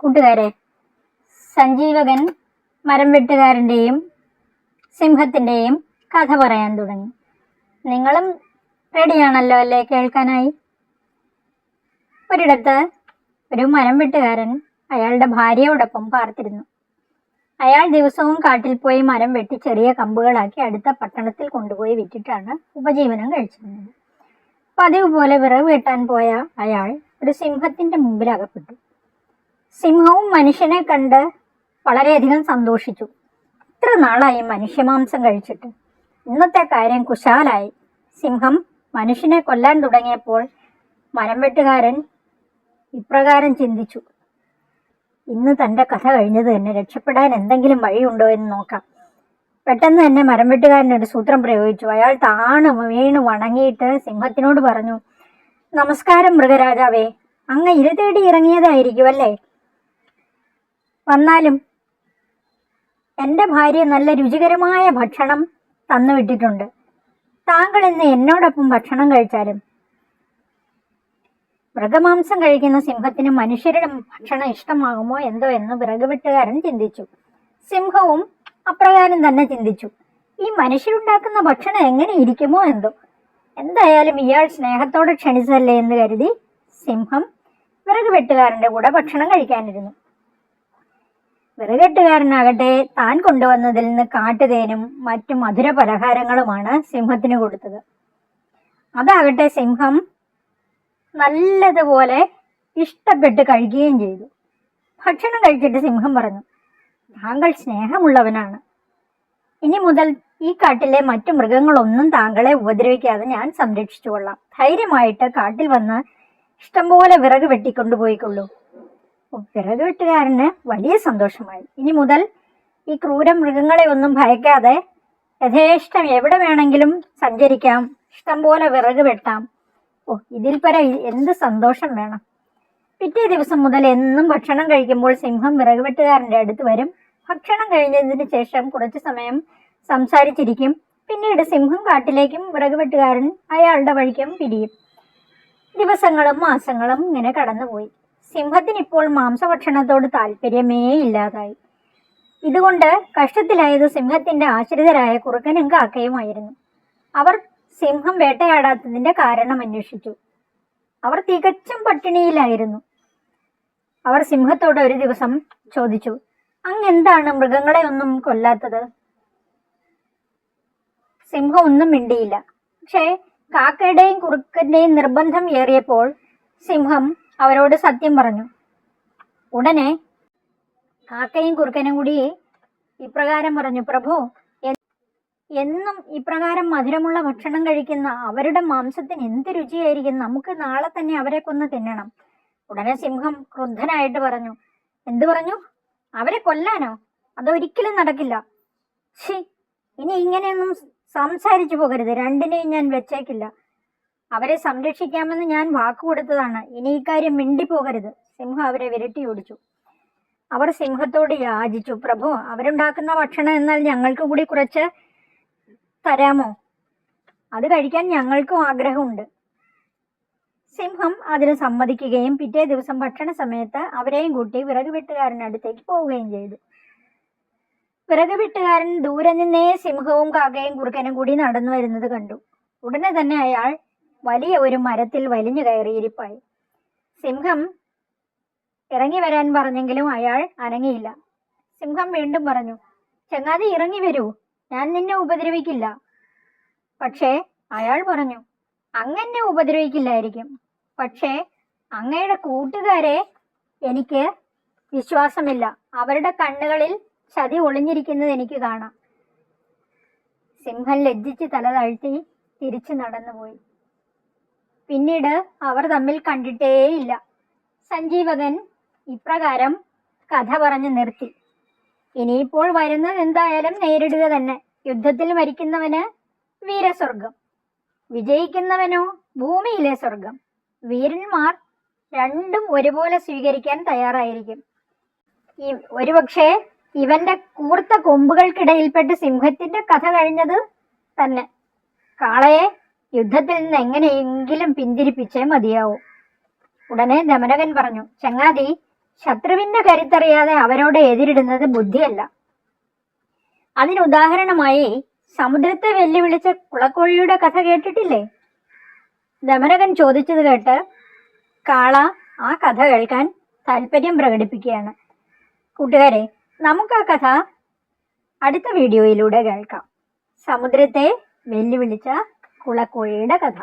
കൂട്ടുകാരെ സഞ്ജീവകൻ മരം വെട്ടുകാരന്റെയും സിംഹത്തിന്റെയും കഥ പറയാൻ തുടങ്ങി. നിങ്ങളും റെഡിയാണല്ലോ അല്ലേ കേൾക്കാനായി? ഒരിടത്ത് ഒരു മരം വെട്ടുകാരൻ അയാളുടെ ഭാര്യയോടൊപ്പം പാർത്തിരുന്നു അയാൾ ദിവസവും കാട്ടിൽ പോയി മരം വെട്ടി ചെറിയ കമ്പുകളാക്കി അടുത്ത പട്ടണത്തിൽ കൊണ്ടുപോയി വിറ്റിട്ടാണ് ഉപജീവനം കഴിച്ചിരുന്നത്. പതിവ് പോലെ വിറവ് വെട്ടാൻ പോയ അയാൾ ഒരു സിംഹത്തിന്റെ മുമ്പിൽ അകപ്പെട്ടു. സിംഹവും മനുഷ്യനെ കണ്ട് വളരെയധികം സന്തോഷിച്ചു. ഇത്ര നാളായി മനുഷ്യമാംസം കഴിച്ചിട്ട്. ഇന്നത്തെ കാര്യം കുശാലായി. സിംഹം മനുഷ്യനെ കൊല്ലാൻ തുടങ്ങിയപ്പോൾ മരം വെട്ടുകാരൻ ഇപ്രകാരം ചിന്തിച്ചു. ഇന്ന് തന്റെ കഥ കഴിഞ്ഞത് തന്നെ രക്ഷപ്പെടാൻ എന്തെങ്കിലും വഴിയുണ്ടോ എന്ന് നോക്കാം. പെട്ടെന്ന് തന്നെ മരം വെട്ടുകാരനൊരു സൂത്രം പ്രയോഗിച്ചു. അയാൾ താണ് വീണ് വണങ്ങിയിട്ട് സിംഹത്തിനോട് പറഞ്ഞു നമസ്കാരം മൃഗരാജാവേ. അങ്ങ് ഇര തേടി ഇറങ്ങിയതായിരിക്കുമല്ലേ? വന്നാലും എന്റെ ഭാര്യ നല്ല രുചികരമായ ഭക്ഷണം തന്നു വിട്ടിട്ടുണ്ട് താങ്കൾ ഇന്ന് എന്നോടൊപ്പം ഭക്ഷണം കഴിച്ചാലും? മൃഗമാംസം കഴിക്കുന്ന സിംഹത്തിന് മനുഷ്യരുടെ ഭക്ഷണം ഇഷ്ടമാകുമോ എന്തോ എന്ന് വിറകുവെട്ടുകാരൻ ചിന്തിച്ചു. സിംഹവും അപ്രകാരം തന്നെ ചിന്തിച്ചു. ഈ മനുഷ്യരുണ്ടാക്കുന്ന ഭക്ഷണം എങ്ങനെ ഇരിക്കുമോ എന്തോ. എന്തായാലും ഇയാൾ സ്നേഹത്തോടെ ക്ഷണിച്ചതല്ലേ എന്ന് കരുതി സിംഹം വിറകുവെട്ടുകാരന്റെ കൂടെ ഭക്ഷണം കഴിക്കാനിരുന്നു. വിറകെട്ടുകാരനാകട്ടെ താൻ കൊണ്ടുവന്നതിൽ നിന്ന് കാട്ടുതേനും മറ്റു മധുര പലഹാരങ്ങളുമാണ് സിംഹത്തിന് കൊടുത്തത്. അതാകട്ടെ സിംഹം നല്ലതുപോലെ ഇഷ്ടപ്പെട്ട് കഴിക്കുകയും ചെയ്തു. ഭക്ഷണം കഴിച്ചിട്ട് സിംഹം പറഞ്ഞു താങ്കൾ സ്നേഹമുള്ളവനാണ്. ഇനി മുതൽ ഈ കാട്ടിലെ മറ്റു മൃഗങ്ങളൊന്നും താങ്കളെ ഉപദ്രവിക്കാതെ ഞാൻ സംരക്ഷിച്ചു കൊള്ളാം ധൈര്യമായിട്ട് കാട്ടിൽ വന്ന് ഇഷ്ടംപോലെ വിറക് വെട്ടിക്കൊണ്ടുപോയിക്കൊള്ളൂ. വിറക് വെട്ടുകാരന് വലിയ സന്തോഷമായി. ഇനി മുതൽ ഈ ക്രൂര മൃഗങ്ങളെ ഒന്നും ഭയക്കാതെ യഥേഷ്ടം എവിടെ വേണമെങ്കിലും സഞ്ചരിക്കാം. ഇഷ്ടംപോലെ വിറക് വെട്ടാം. ഓ ഇതിൽ പര എന്ത് സന്തോഷം വേണം. പിറ്റേ ദിവസം മുതൽ എന്നും ഭക്ഷണം കഴിക്കുമ്പോൾ സിംഹം വിറക് വെട്ടുകാരന്റെ അടുത്ത് വരും. ഭക്ഷണം കഴിഞ്ഞതിന് ശേഷം കുറച്ച് സമയം സംസാരിച്ചിരിക്കും. പിന്നീട് സിംഹം കാട്ടിലേക്കും വിറക് വെട്ടുകാരൻ അയാളുടെ വഴിക്കും പിരിയും. ദിവസങ്ങളും മാസങ്ങളും ഇങ്ങനെ കടന്നുപോയി. സിംഹത്തിന് ഇപ്പോൾ മാംസഭക്ഷണത്തോട് താല്പര്യമേ ഇല്ലാതായി. ഇതുകൊണ്ട് കഷ്ടത്തിലായത് സിംഹത്തിന്റെ ആശ്രിതരായ കുറുക്കനും കാക്കയുമായിരുന്നു. അവർ സിംഹം വേട്ടയാടാത്തതിന്റെ കാരണം അന്വേഷിച്ചു. അവർ തികച്ചും പട്ടിണിയിലായിരുന്നു. അവർ സിംഹത്തോട് ഒരു ദിവസം ചോദിച്ചു അങ്ങ് എന്താണ് മൃഗങ്ങളെ ഒന്നും കൊല്ലാത്തത്? സിംഹം ഒന്നും മിണ്ടിയില്ല. പക്ഷേ കാക്കയുടെയും കുറുക്കന്റെയും നിർബന്ധം ഏറിയപ്പോൾ സിംഹം അവരോട് സത്യം പറഞ്ഞു. ഉടനെ കാക്കയും കുറുക്കനും കൂടി ഇപ്രകാരം പറഞ്ഞു പ്രഭു എന്നും ഇപ്രകാരം മധുരമുള്ള ഭക്ഷണം കഴിക്കുന്ന അവരുടെ മാംസത്തിന് എന്ത് രുചിയായിരിക്കും? നമുക്ക് നാളെ തന്നെ അവരെ കൊന്ന് തിന്നണം. ഉടനെ സിംഹം ക്രുദ്ധനായിട്ട് പറഞ്ഞു എന്തു പറഞ്ഞു? അവരെ കൊല്ലാനോ? അതൊരിക്കലും നടക്കില്ല. ഛി ഇനി ഇങ്ങനെയൊന്നും സംസാരിച്ചു പോകരുത്. രണ്ടിനെയും ഞാൻ വെച്ചേക്കില്ല. അവരെ സംരക്ഷിക്കാമെന്ന് ഞാൻ വാക്കു കൊടുത്തതാണ്. ഇനി ഇക്കാര്യം മിണ്ടിപ്പോകരുത്. സിംഹം അവരെ വിരട്ടി ഓടിച്ചു. അവർ സിംഹത്തോട് യാചിച്ചു. പ്രഭു അവരുണ്ടാക്കുന്ന ഭക്ഷണം എന്നാൽ ഞങ്ങൾക്ക് കൂടി കുറച്ച് തരാമോ? അത് കഴിക്കാൻ ഞങ്ങൾക്കും ആഗ്രഹമുണ്ട്. സിംഹം അതിന് സമ്മതിക്കുകയും പിറ്റേ ദിവസം ഭക്ഷണ സമയത്ത് അവരെയും കൂട്ടി വിറക് വെട്ടുകാരനടുത്തേക്ക് പോവുകയും ചെയ്തു. വിറക് വെട്ടുകാരൻ ദൂരെ നിന്നേ സിംഹവും കാക്കയും കുറുക്കനും കൂടി നടന്നു വരുന്നത് കണ്ടു. ഉടനെ തന്നെ അയാൾ വലിയ ഒരു മരത്തിൽ വലിഞ്ഞു കയറിയിരിപ്പായി സിംഹം ഇറങ്ങി വരാൻ പറഞ്ഞെങ്കിലും അയാൾ അനങ്ങിയില്ല. സിംഹം വീണ്ടും പറഞ്ഞു ചങ്ങാതി ഇറങ്ങി വരൂ. ഞാൻ നിന്നെ ഉപദ്രവിക്കില്ല. പക്ഷേ അയാൾ പറഞ്ഞു അങ്ങനെ ഉപദ്രവിക്കില്ലായിരിക്കും. പക്ഷേ അങ്ങയുടെ കൂട്ടുകാരെ എനിക്ക് വിശ്വാസമില്ല. അവരുടെ കണ്ണുകളിൽ ചതി ഒളിഞ്ഞിരിക്കുന്നത് എനിക്ക് കാണാം. സിംഹം ലജ്ജിച്ച് തല താഴ്ത്തി തിരിച്ചു നടന്നുപോയി. പിന്നീട് അവർ തമ്മിൽ കണ്ടിട്ടേയില്ല. സഞ്ജീവകൻ ഇപ്രകാരം കഥ പറഞ്ഞു നിർത്തി. ഇനിയിപ്പോൾ വരുന്നത് എന്തായാലും നേരിടുക തന്നെ. യുദ്ധത്തിൽ മരിക്കുന്നവന് വീരസ്വർഗം വിജയിക്കുന്നവനോ ഭൂമിയിലെ സ്വർഗം വീരന്മാർ രണ്ടും ഒരുപോലെ സ്വീകരിക്കാൻ തയ്യാറായിരിക്കും. ഈ ഒരുപക്ഷെ ഇവന്റെ കൂർത്ത കൊമ്പുകൾക്കിടയിൽപ്പെട്ട് സിംഹത്തിന്റെ കഥ കഴിഞ്ഞത് തന്നെ. കാളയെ യുദ്ധത്തിൽ നിന്ന് എങ്ങനെയെങ്കിലും പിന്തിരിപ്പിച്ചേ മതിയാവൂ. ഉടനെ ദമനകൻ പറഞ്ഞു ചങ്ങാതി ശത്രുവിന്റെ കരുത്തറിയാതെ അവരോട് എതിരിടുന്നത് ബുദ്ധിയല്ല. അതിനുദാഹരണമായി സമുദ്രത്തെ വെല്ലുവിളിച്ച കുളക്കോഴിയുടെ കഥ കേട്ടിട്ടില്ലേ? ദമനകൻ ചോദിച്ചത് കേട്ട് കാള ആ കഥ കേൾക്കാൻ താല്പര്യം പ്രകടിപ്പിക്കുകയാണ്. കൂട്ടുകാരെ നമുക്ക് ആ കഥ അടുത്ത വീഡിയോയിലൂടെ കേൾക്കാം. സമുദ്രത്തെ വെല്ലുവിളിച്ച കുളക്കോഴിയുടെ കഥ.